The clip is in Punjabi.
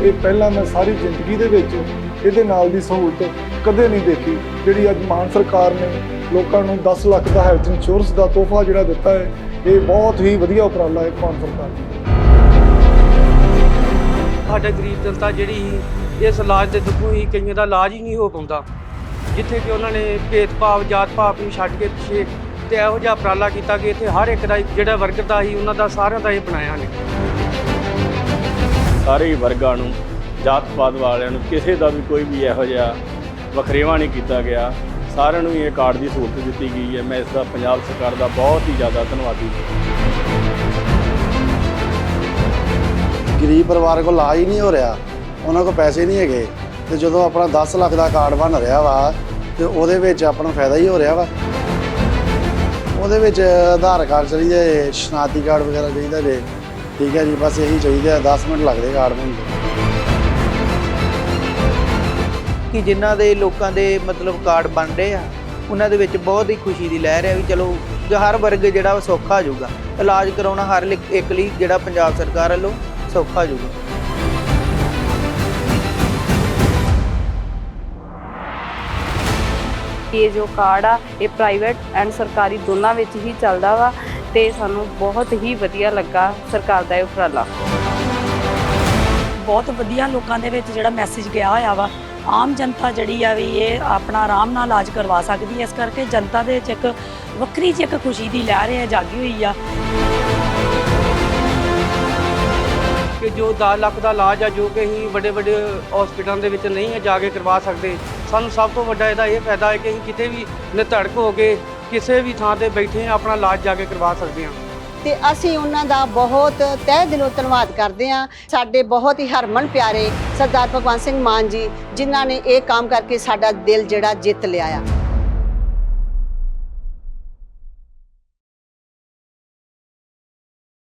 ਇਹ ਪਹਿਲਾਂ ਮੈਂ ਸਾਰੀ ਜ਼ਿੰਦਗੀ ਦੇ ਵਿੱਚ ਇਹਦੇ ਨਾਲ ਦੀ ਸਹੂਲਤ ਕਦੇ ਨਹੀਂ ਦੇਖੀ ਜਿਹੜੀ ਅੱਜ ਮਾਨ ਸਰਕਾਰ ਨੇ ਲੋਕਾਂ ਨੂੰ 10 ਲੱਖ ਦਾ ਹੈਲਥ ਇੰਸ਼ੋਰੈਂਸ ਦਾ ਤੋਹਫਾ ਜਿਹੜਾ ਦਿੱਤਾ ਹੈ ਇਹ ਬਹੁਤ ਹੀ ਵਧੀਆ ਉਪਰਾਲਾ ਹੈ ਮਾਨ ਸਰਕਾਰ ਦਾ। ਸਾਡਾ ਗਰੀਬ ਜਨਤਾ ਜਿਹੜੀ ਸੀ, ਇਸ ਇਲਾਜ ਦੇ ਦੁੱਖੋਂ ਹੀ ਕਈਆਂ ਦਾ ਇਲਾਜ ਹੀ ਨਹੀਂ ਹੋ ਪਾਉਂਦਾ। ਜਿੱਥੇ ਕਿ ਉਹਨਾਂ ਨੇ ਭੇਦਭਾਵ ਜਾਤ ਭਾਵ ਨੂੰ ਛੱਡ ਕੇ ਪਿੱਛੇ ਤੇ ਇਹੋ ਜਿਹਾ ਉਪਰਾਲਾ ਕੀਤਾ ਕਿ ਇੱਥੇ ਹਰ ਇੱਕ ਦਾ ਜਿਹੜਾ ਵਰਗ ਦਾ ਸੀ ਉਹਨਾਂ ਦਾ ਸਾਰਿਆਂ ਦਾ ਇਹ ਬਣਾਇਆ ਨੇ। ਸਾਰੇ ਹੀ ਵਰਗਾਂ ਨੂੰ ਜਾਤ ਪਾਤ ਵਾਲਿਆਂ ਨੂੰ, ਕਿਸੇ ਦਾ ਵੀ ਕੋਈ ਵੀ ਇਹੋ ਜਿਹਾ ਵਖਰੇਵਾ ਨਹੀਂ ਕੀਤਾ ਗਿਆ। ਸਾਰਿਆਂ ਨੂੰ ਇਹ ਕਾਰਡ ਦੀ ਸਹੂਲਤ ਦਿੱਤੀ ਗਈ ਹੈ। ਮੈਂ ਇਸ ਦਾ ਪੰਜਾਬ ਸਰਕਾਰ ਦਾ ਬਹੁਤ ਹੀ ਜ਼ਿਆਦਾ ਧੰਨਵਾਦੀ ਹਾਂ। ਗਰੀਬ ਪਰਿਵਾਰ ਕੋਲ ਲਾਜ ਹੀ ਨਹੀਂ ਹੋ ਰਿਹਾ। ਉਹਨਾਂ ਕੋਲ ਪੈਸੇ ਨਹੀਂ ਹੈਗੇ। ਤੇ ਜਦੋਂ ਆਪਣਾ 10 ਲੱਖ ਦਾ ਕਾਰਡ ਬਣ ਰਿਹਾ ਵਾ, ਤੇ ਉਹਦੇ ਵਿੱਚ ਆਪਣਾ ਫਾਇਦਾ ਹੀ ਹੋ ਰਿਹਾ ਵਾ। ਉਹਦੇ ਵਿੱਚ ਆਧਾਰ ਕਾਰਡ ਚਾਹੀਦਾ ਹੈ ਸ਼ਨਾਤੀ ਕਾਰਡ ਵਗੈਰਾ ਚਾਹੀਦਾ ਜੇ। ਠੀਕ ਹੈ ਜੀ ਬਸ ਇਹੀ ਚਾਹੀਦਾ 10 ਮਿੰਟ ਲੱਗਦੇ ਕਾਰਡ ਬਣਨ ਨੂੰ ਕਿ ਜਿਨ੍ਹਾਂ ਦੇ ਲੋਕਾਂ ਦੇ ਮਤਲਬ ਕਾਰਡ ਬਣ ਰਹੇ ਆ ਉਹਨਾਂ ਦੇ ਵਿੱਚ ਬਹੁਤ ਹੀ ਖੁਸ਼ੀ ਦੀ ਲਹਿਰ ਹੈ ਵੀ ਚਲੋ ਜੋ ਹਰ ਵਰਗ ਜਿਹੜਾ ਉਹ ਸੌਖਾ ਹੋ ਜਾਊਗਾ। ਇਲਾਜ ਕਰਾਉਣਾ ਹਰ ਲਈ- ਇੱਕ ਲਈ ਜਿਹੜਾ ਪੰਜਾਬ ਸਰਕਾਰ ਵੱਲੋਂ ਸੌਖਾ ਹੋ ਜਾਊਗਾ। ਇਹ ਜੋ ਕਾਰਡ ਆ ਇਹ ਪ੍ਰਾਈਵੇਟ ਐਂਡ ਸਰਕਾਰੀ ਦੋਨਾਂ ਵਿੱਚ ਹੀ ਚੱਲਦਾ ਵਾ। ਤੇ ਸਾਨੂੰ ਬਹੁਤ ਹੀ ਵਧੀਆ ਲੱਗਾ ਸਰਕਾਰ ਦਾ ਇਹ ਉਪਰਾਲਾ। ਬਹੁਤ ਵਧੀਆ ਲੋਕਾਂ ਦੇ ਵਿੱਚ ਜਿਹੜਾ ਮੈਸੇਜ ਗਿਆ ਹੋਇਆ ਵਾ, ਆਮ ਜਨਤਾ ਜਿਹੜੀ ਆ ਵੀ ਇਹ ਆਪਣਾ ਆਰਾਮ ਨਾਲ ਇਲਾਜ ਕਰਵਾ ਸਕਦੀ ਹੈ। ਇਸ ਕਰਕੇ ਜਨਤਾ ਦੇ ਵਿੱਚ ਇੱਕ ਵੱਖਰੀ ਜਿਹੀ ਇੱਕ ਖੁਸ਼ੀ ਦੀ ਲਹਿਰ ਹੈ ਜਾਗੀ ਹੋਈ ਆ। ਜੋ 10 ਲੱਖ ਦਾ ਇਲਾਜ ਆ, ਜੋ ਕਿ ਅਸੀਂ ਵੱਡੇ ਵੱਡੇ ਹਸਪੀਟਲਾਂ ਦੇ ਵਿੱਚ ਨਹੀਂ ਜਾ ਕੇ ਕਰਵਾ ਸਕਦੇ। ਸਾਨੂੰ ਸਭ ਤੋਂ ਵੱਡਾ ਇਹਦਾ ਇਹ ਫਾਇਦਾ ਹੈ ਕਿ ਅਸੀਂ ਕਿਤੇ ਵੀ ਨਿਧੜਕ ਹੋ ਕੇ ਕਿਸੇ ਵੀ ਥਾਂ ਤੇ ਬੈਠੇ ਆਪਣਾ ਇਲਾਜ ਜਾ ਕੇ ਕਰਵਾ ਸਕਦੇ ਹਾਂ। ਤੇ ਅਸੀਂ ਉਹਨਾਂ ਦਾ ਬਹੁਤ ਤਹਿ ਦਿਲੋਂ ਧੰਨਵਾਦ ਕਰਦੇ ਹਾਂ। ਸਾਡੇ ਬਹੁਤ ਹੀ ਹਰਮਨ ਪਿਆਰੇ ਸਰਦਾਰ ਭਗਵੰਤ ਸਿੰਘ ਮਾਨ ਜੀ, ਜਿਨ੍ਹਾਂ ਨੇ ਇਹ ਕੰਮ ਕਰਕੇ ਸਾਡਾ ਦਿਲ ਜਿਹੜਾ ਜਿੱਤ ਲਿਆ ਆ।